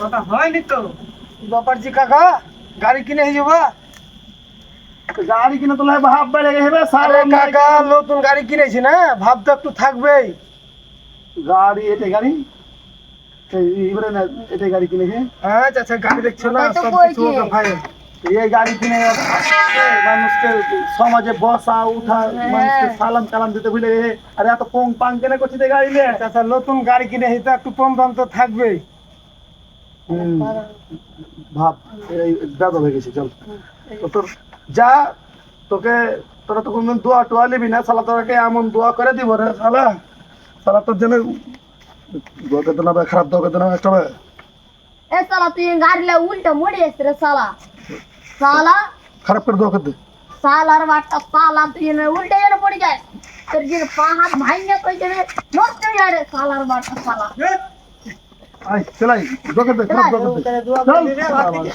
কথা হয়নি তো। কাকা গাড়ি কিনে হয়ে যাবা? গাড়ি কিনে তো লাই ভাব বেড়ে গেছে সালে আরে কাকা নতুন গাড়ি কিনেছি না ভাব তো একটু থাকবেই। গাড়ি গাড়ি? এবারে না গাড়ি কিনেছে? হ্যাঁ চাচা গাড়ি দেখছ না সব কিছু ভাই। এই গাড়ি কিনে মানুষকে সমাজে বসা উঠা মানুষকে সালাম কালাম দিতে ভুলে গেছে। আরে এত পং পাং কেন করছিস এই গাড়ি নিয়ে? চাচা নতুন গাড়ি কিনে তো একটু কম দাম তো থাকবেই। ভাব দাদা হয়ে গেছে চল। তো তোর যা তোকে তোরা তো কোনদিন দোয়া টোয়া নিবি না সালা তোরাকে এমন দোয়া করে দিব রে সালা। সালা তোর জন্য দোয়া করতে না খারাপ দোয়া করতে না একটা। এ সালা তুই গাড়িলা উল্টা মোড়ে এসে রে সালা। সালা। খারাপ করে দোয়া করতে। সালার বাটটা সালা তুই এনে উল্টে যেন পড়ে যায়। তোর যে পা হাত ভাঙে কই যাবে নষ্ট যায় রে সালার বাটটা সালা। আয় চলাই চল রে, ভাগ থেকে।